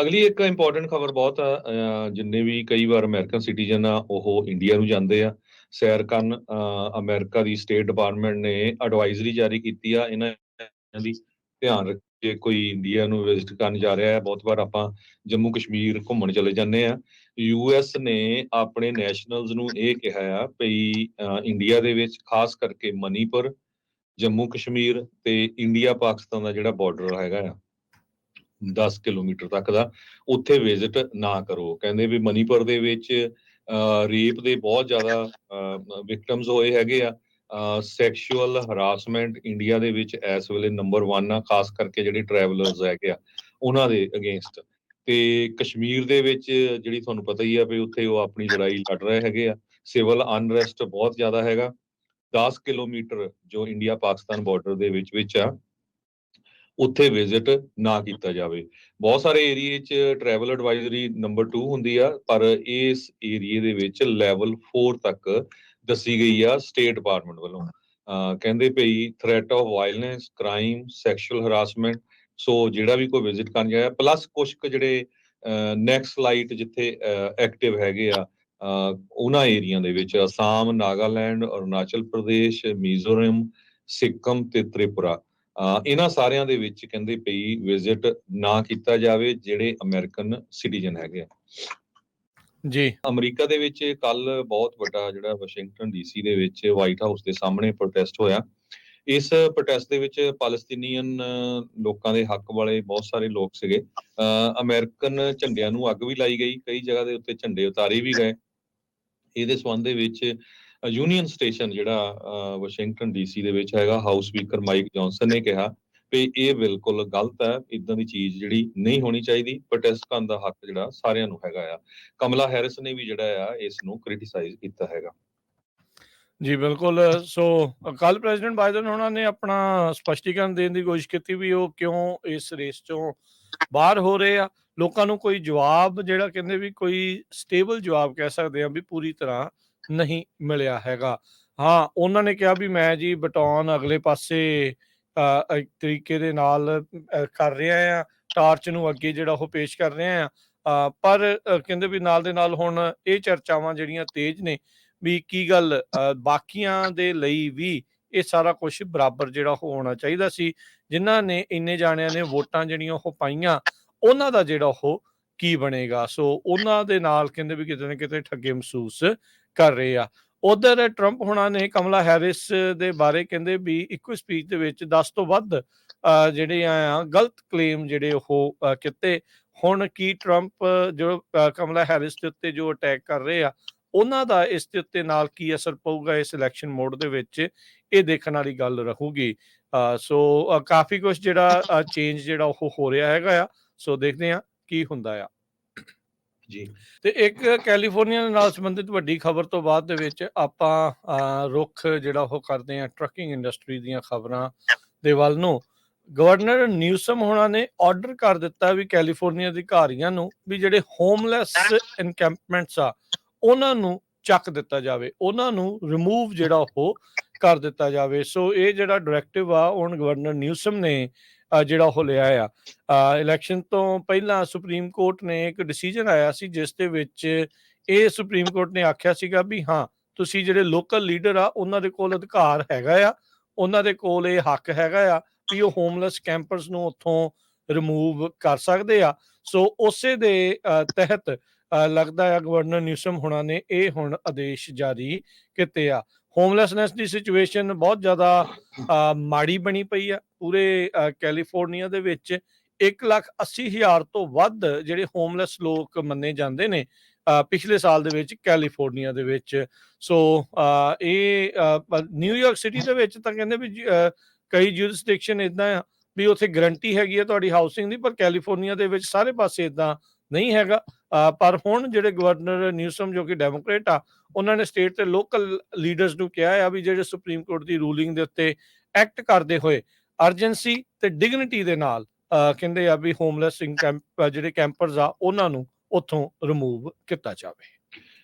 ਅਗਲੀ ਇੱਕ ਇੰਪੋਰਟੈਂਟ ਖਬਰ ਬਹੁਤ ਆ ਜਿੰਨੇ ਵੀ ਕਈ ਵਾਰ ਅਮਰੀਕਨ ਸਿਟੀਜ਼ਨ ਆ, ਉਹ ਇੰਡੀਆ ਨੂੰ ਜਾਂਦੇ ਆ। ਸੈਰ ਕਰਨ, ਅਹ ਅਮਰੀਕਾ ਦੀ ਸਟੇਟ ਡਿਪਾਰਟਮੈਂਟ ਨੇ ਐਡਵਾਈਜ਼ਰੀ ਜਾਰੀ ਕੀਤੀ ਆ। ਇਹਨਾਂ ਦੀ ਧਿਆਨ ਰੱਖ ਰੱਖੇ ਕੋਈ ਇੰਡੀਆ ਨੂੰ ਵਿਜ਼ਿਟ ਕਰਨ ਜਾ ਰਿਹਾ ਹੈ। ਬਹੁਤ ਵਾਰ ਆਪਾਂ ਜੰਮੂ ਕਸ਼ਮੀਰ ਘੁੰਮਣ ਚਲੇ ਜਾਂਦੇ ਆ। ਯੂਐਸ ਨੇ ਆਪਣੇ ਨੈਸ਼ਨਲਸ ਨੂੰ ਇਹ ਕਿਹਾ ਆ ਭਈ ਇੰਡੀਆ ਦੇ ਵਿੱਚ ਖਾਸ ਕਰਕੇ ਮਨੀਪੁਰ, ਜੰਮੂ ਕਸ਼ਮੀਰ ਤੇ ਇੰਡੀਆ ਪਾਕਿਸਤਾਨ ਦਾ ਜਿਹੜਾ ਬਾਰਡਰ ਹੈਗਾ ਆ। 10 ਕਿਲੋਮੀਟਰ ਤੱਕ ਦਾ, ਉੱਥੇ ਵਿਜ਼ਿਟ ਨਾ ਕਰੋ। ਕਹਿੰਦੇ ਵੀ ਮਨੀਪੁਰ ਦੇ ਵਿੱਚ ਰੇਪ ਦੇ ਬਹੁਤ ਜ਼ਿਆਦਾ ਵਿਕਟਮਸ ਹੋਏ ਹੈਗੇ ਆ। ਸੈਕਸ਼ੂਅਲ ਹਰਾਸਮੈਂਟ ਇੰਡੀਆ ਦੇ ਵਿੱਚ ਇਸ ਵੇਲੇ ਨੰਬਰ 1 ਆ, ਖਾਸ ਕਰਕੇ ਜਿਹੜੇ ਟਰੈਵਲਰਸ ਹੈਗੇ ਆ, ਉਹਨਾਂ ਦੇ ਅਗੇਂਸਟ ਤੇ ਕਸ਼ਮੀਰ ਦੇ ਵਿੱਚ ਜਿਹੜੀ ਤੁਹਾਨੂੰ ਪਤਾ ਹੀ ਆ ਵੀ ਉੱਥੇ ਉਹ ਆਪਣੀ ਲੜਾਈ ਲੜ ਰਹੇ ਹੈਗੇ ਆ। ਸਿਵਲ ਅਨਰੈਸਟ ਬਹੁਤ ਜ਼ਿਆਦਾ ਹੈਗਾ। 10 ਕਿਲੋਮੀਟਰ ਜੋ ਇੰਡੀਆ ਪਾਕਿਸਤਾਨ ਬਾਰਡਰ ਦੇ ਵਿੱਚ ਵਿੱਚ ਆ। ਉੱਥੇ ਵਿਜ਼ਿਟ ਨਾ ਕੀਤਾ ਜਾਵੇ। ਬਹੁਤ ਸਾਰੇ ਏਰੀਏ 'ਚ ਟਰੈਵਲ ਐਡਵਾਈਜ਼ਰੀ ਨੰਬਰ 2 ਹੁੰਦੀ ਆ, ਪਰ ਇਸ ਏਰੀਏ ਦੇ ਵਿੱਚ ਲੈਵਲ 4 ਤੱਕ ਦੱਸੀ ਗਈ ਆ ਸਟੇਟ ਡਿਪਾਰਟਮੈਂਟ ਵੱਲੋਂ। ਕਹਿੰਦੇ ਪਈ threat of violence crime sexual harassment so ਜਿਹੜਾ ਵੀ ਕੋਈ ਵਿਜ਼ਿਟ ਕਰਨ ਜਾਇਆ ਪਲੱਸ ਕੁਝ ਕੁ ਜਿਹੜੇ ਨੈਕਸਟ ਲਾਈਟ ਜਿੱਥੇ ਐਕਟਿਵ ਹੈਗੇ ਆ ਉਹਨਾਂ ਏਰੀਆ ਦੇ ਵਿੱਚ ਅਸਾਮ, ਨਾਗਾਲੈਂਡ, ਅਰੁਣਾਚਲ ਪ੍ਰਦੇਸ਼, ਮਿਜ਼ੋਰਮ, ਸਿੱਕਮ ਤੇ ਤ੍ਰਿਪੁਰਾ। ਇਹਨਾਂ ਸਾਰਿਆਂ ਦੇ ਵਿੱਚ ਕਹਿੰਦੇ ਪਈ ਵਿਜ਼ਿਟ ਨਾ ਕੀਤਾ ਜਾਵੇ ਜਿਹੜੇ ਅਮਰੀਕਨ ਸਿਟੀਜ਼ਨ ਹੈਗੇ ਆ। ਜੀ। ਅਮਰੀਕਾ ਦੇ ਵਿੱਚ ਕੱਲ ਬਹੁਤ ਵੱਡਾ ਜਿਹੜਾ ਵਾਸ਼ਿੰਗਟਨ ਡੀਸੀ ਦੇ ਵਿੱਚ ਵਾਈਟ ਹਾਊਸ ਦੇ ਸਾਹਮਣੇ ਪ੍ਰੋਟੈਸਟ ਹੋਇਆ। ਇਸ ਪ੍ਰੋਟੈਸਟ ਦੇ ਵਿੱਚ ਪਾਲਸਤੀਨੀਅਨ ਲੋਕਾਂ ਦੇ ਹੱਕ ਵਾਲੇ ਬਹੁਤ ਸਾਰੇ ਲੋਕ ਸੀਗੇ। ਅਮਰੀਕਨ ਝੰਡਿਆਂ ਨੂੰ ਅੱਗ ਵੀ ਲਾਈ ਗਈ। ਕਈ ਜਗ੍ਹਾ ਦੇ ਉੱਤੇ ਝੰਡੇ ਉਤਾਰੇ ਵੀ ਗਏ। ਇਹਦੇ ਸੰਬੰਧ ਦੇ ਵਿੱਚ ਯੂਨੀਅਨ ਸਟੇਸ਼ਨ ਜਿਹੜਾ ਵਾਸ਼ਿੰਗਟਨ ਡੀਸੀ ਦੇ ਵਿੱਚ ਹੈਗਾ ਹਾਊਸ ਸਪੀਕਰ ਮਾਈਕ ਜੌਨਸਨ ਨੇ ਕਿਹਾ ਵੀ ਇਹ ਬਿਲਕੁਲ ਗਲਤ ਹੈ, ਇਦਾਂ ਦੀ ਚੀਜ਼ ਜਿਹੜੀ ਨਹੀਂ ਹੋਣੀ ਚਾਹੀਦੀ ਪ੍ਰੋਟੈਸਟ ਦਾ ਹੱਕ ਜਿਹੜਾ ਸਾਰਿਆਂ ਨੂੰ ਹੈਗਾ ਆ। ਕਮਲਾ ਹੈਰਿਸ ਨੇ ਵੀ ਜਿਹੜਾ ਆ, ਇਸ ਨੂੰ ਕ੍ਰਿਟਿਸਾਈਜ਼ ਕੀਤਾ ਹੈਗਾ। ਜੀ, ਬਿਲਕੁਲ, ਸੋ ਕੱਲ ਪ੍ਰੈਜ਼ੀਡੈਂਟ ਬਾਈਡਨ ਉਹਨਾਂ ਨੇ ਆਪਣਾ ਸਪਸ਼ਟੀਕਰਨ ਦੇਣ ਦੀ ਕੋਸ਼ਿਸ਼ ਕੀਤੀ ਵੀ ਉਹ ਕਿਉਂ ਇਸ ਰੇਸ ਚੋਂ ਬਾਹਰ ਹੋ ਰਹੇ ਆ। ਲੋਕਾਂ ਨੂੰ ਕੋਈ ਜਵਾਬ ਜਿਹੜਾ ਕਹਿੰਦੇ ਵੀ ਕੋਈ ਸਟੇਬਲ ਜਵਾਬ ਕਹਿ ਸਕਦੇ ਆ ਵੀ ਪੂਰੀ ਤਰ੍ਹਾਂ ਨਹੀਂ ਮਿਲਿਆ ਹੈਗਾ। ਹਾਂ, ਉਹਨਾਂ ਨੇ ਕਿਹਾ ਵੀ ਮੈਂ ਜੀ ਬਟਨ ਅਗਲੇ ਪਾਸੇ ਇੱਕ ਤਰੀਕੇ ਦੇ ਨਾਲ ਕਰ ਰਿਹਾ ਆ, ਟਾਰਚ ਨੂੰ ਅੱਗੇ ਜਿਹੜਾ ਉਹ ਪੇਸ਼ ਕਰ ਰਿਹਾ ਆ। ਪਰ ਕਹਿੰਦੇ ਵੀ ਨਾਲ ਦੇ ਨਾਲ ਹੁਣ ਇਹ ਚਰਚਾਵਾਂ ਜਿਹੜੀਆਂ ਤੇਜ਼ ਨੇ ਵੀ ਕੀ ਗੱਲ ਬਾਕੀਆਂ ਦੇ ਲਈ ਵੀ ਇਹ ਸਾਰਾ ਕੁਝ ਬਰਾਬਰ ਜਿਹੜਾ ਹੋਣਾ ਚਾਹੀਦਾ ਸੀ। ਜਿਨ੍ਹਾਂ ਨੇ ਇੰਨੇ ਜਾਣਿਆਂ ਨੇ ਵੋਟਾਂ ਜਿਹੜੀਆਂ ਉਹ ਪਾਈਆਂ, ਉਹਨਾਂ ਦਾ ਜਿਹੜਾ ਉਹ ਕੀ ਬਣੇਗਾ? ਸੋ ਉਹਨਾਂ ਦੇ ਨਾਲ ਕਹਿੰਦੇ ਵੀ ਕਿਤੇ ਨਾ ਕਿਤੇ ਠੱਗੇ ਮਹਿਸੂਸ ਕਰ ਰਹੇ ਆ। ਉਧਰ ਟਰੰਪ ਹੁਣਾਂ ਨੇ ਕਮਲਾ ਹੈਰਿਸ ਦੇ ਬਾਰੇ ਕਹਿੰਦੇ ਵੀ ਇੱਕੋ ਸਪੀਚ ਦੇ ਵਿੱਚ 10 ਤੋਂ ਵੱਧ ਜਿਹੜੇ ਆ, ਗਲਤ ਕਲੇਮ ਜਿਹੜੇ ਉਹ ਕੀਤੇ। ਹੁਣ ਕੀ ਟਰੰਪ ਜੋ ਕਮਲਾ ਹੈਰਿਸ ਦੇ ਉੱਤੇ ਜੋ ਅਟੈਕ ਕਰ ਰਹੇ ਆ, ਉਹਨਾਂ ਦਾ ਇਸ ਦੇ ਉੱਤੇ ਨਾਲ ਕੀ ਅਸਰ ਪਊਗਾ ਇਸ ਇਲੈਕਸ਼ਨ ਮੋਡ ਦੇ ਵਿੱਚ, ਇਹ ਦੇਖਣ ਵਾਲੀ ਗੱਲ ਰਹੂਗੀ। ਸੋ ਕਾਫੀ ਕੁਝ ਜਿਹੜਾ ਚੇਂਜ ਜਿਹੜਾ ਉਹ ਹੋ ਰਿਹਾ ਹੈਗਾ ਆ। ਸੋ ਦੇਖਦੇ ਆ ਕੀ ਹੁੰਦਾ ਆ। ਜੀ। ਤੇ ਇੱਕ ਕੈਲੀਫੋਰਨੀਆ ਨਾਲ ਸੰਬੰਧਿਤ ਵੱਡੀ ਖਬਰ ਤੋਂ ਬਾਅਦ ਦੇ ਵਿੱਚ ਆਪਾਂ ਰੁੱਖ ਜਿਹੜਾ ਉਹ ਕਰਦੇ ਆ ਟਰੱਕਿੰਗ ਇੰਡਸਟਰੀ ਦੀਆਂ ਖਬਰਾਂ ਦੇ ਵੱਲ ਨੂੰ। ਗਵਰਨਰ ਨਿਊਸਮ ਹੋਣਾ ਨੇ ਆਰਡਰ ਕਰ ਦਿੱਤਾ ਵੀ ਕੈਲੀਫੋਰਨੀਆ ਦੇ ਅਧਿਕਾਰੀਆਂ ਨੂੰ ਵੀ ਜਿਹੜੇ ਹੋਮਲੈਸ ਐਨਕੈਂਪਮੈਂਟਸ ਆ, ਉਹਨਾਂ ਨੂੰ ਚੱਕ ਦਿੱਤਾ ਜਾਵੇ। ਉਹਨਾਂ ਨੂੰ ਰਿਮੂਵ ਜਿਹੜਾ ਉਹ ਕਰ ਦਿੱਤਾ ਜਾਵੇ। ਸੋ ਇਹ ਜਿਹੜਾ ਡਾਇਰੈਕਟਿਵ ਆ, ਹੁਣ ਗਵਰਨਰ ਨਿਊਸਮ ਨੇ ਜਿਹੜਾ ਉਹ ਲਿਆ ਆ। ਇਲੈਕਸ਼ਨ ਤੋਂ ਪਹਿਲਾਂ ਸੁਪਰੀਮ ਕੋਰਟ ਨੇ ਇੱਕ ਡਿਸੀਜਨ ਆਇਆ ਸੀ, ਜਿਸ ਦੇ ਵਿੱਚ ਇਹ ਸੁਪਰੀਮ ਕੋਰਟ ਨੇ ਆਖਿਆ ਸੀਗਾ ਵੀ ਹਾਂ, ਤੁਸੀਂ ਜਿਹੜੇ ਲੋਕਲ ਲੀਡਰ ਆ, ਉਹਨਾਂ ਦੇ ਕੋਲ ਅਧਿਕਾਰ ਹੈਗਾ ਆ, ਉਹਨਾਂ ਦੇ ਕੋਲ ਇਹ ਹੱਕ ਹੈਗਾ ਆ ਵੀ ਉਹ ਹੋਮਲੈਸ ਕੈਂਪਰਸ ਨੂੰ ਉੱਥੋਂ ਰਿਮੂਵ ਕਰ ਸਕਦੇ ਆ। ਸੋ ਉਸੇ ਦੇ ਤਹਿਤ ਲੱਗਦਾ ਹੈ ਗਵਰਨਰ ਨਿਊਸਮ ਹੁਣਾਂ ਨੇ ਇਹ ਹੁਣ ਆਦੇਸ਼ ਜਾਰੀ ਕੀਤੇ ਆ। ਹੋਮਲੈਸਨੈਸ ਦੀ ਸਿਚੁਏਸ਼ਨ ਬਹੁਤ ਜ਼ਿਆਦਾ ਮਾੜੀ ਬਣੀ ਪਈ ਆ। ਪੂਰੇ ਕੈਲੀਫੋਰਨੀਆ ਦੇ ਵਿੱਚ 1 ਲੱਖ 80 ਹਜ਼ਾਰ ਤੋਂ ਵੱਧ ਜਿਹੜੇ ਹੋਮਲੈਸ ਲੋਕ ਮੰਨੇ ਜਾਂਦੇ ਨੇ ਪਿਛਲੇ ਸਾਲ ਦੇ ਵਿੱਚ ਕੈਲੀਫੋਰਨੀਆ ਦੇ ਵਿੱਚ। ਸੋ ਇਹ ਨਿਊਯਾਰਕ ਸਿਟੀ ਦੇ ਵਿੱਚ ਤਾਂ ਕਹਿੰਦੇ ਵੀ ਕਈ ਜੁਰਿਸਡਿਕਸ਼ਨ ਇਦਾਂ ਆ ਵੀ ਉੱਥੇ ਗਰੰਟੀ ਹੈਗੀ ਹੈ ਤੁਹਾਡੀ ਹਾਊਸਿੰਗ ਦੀ, ਪਰ ਕੈਲੀਫੋਰਨੀਆ ਦੇ ਵਿੱਚ ਸਾਰੇ ਪਾਸੇ ਇਦਾਂ ਨਹੀਂ ਹੈਗਾ। ਪਰ ਹੁਣ ਜਿਹੜੇ ਗਵਰਨਰ ਨਿਊਸਮ ਜੋ ਕਿ ਡੈਮੋਕ੍ਰੇਟ ਆ, ਉਹਨਾਂ ਨੇ ਸਟੇਟ ਤੇ ਲੋਕਲ ਲੀਡਰਸ ਨੂੰ ਕਿਹਾ ਆ ਵੀ ਜਿਹੜੇ ਸੁਪਰੀਮ ਕੋਰਟ ਦੀ ਰੂਲਿੰਗ ਦੇ ਉੱਤੇ ਐਕਟ ਕਰਦੇ ਹੋਏ ਅਰਜੈਂਸੀ ਤੇ ਡਿਗਨਿਟੀ ਦੇ ਨਾਲ ਕਹਿੰਦੇ ਆ ਵੀ ਹੋਮਲੈਸ ਕੈਂਪ, ਜਿਹੜੇ ਕੈਂਪਰਸ ਆ, ਉਹਨਾਂ ਨੂੰ ਉੱਥੋਂ ਰਿਮੂਵ ਕੀਤਾ ਜਾਵੇ।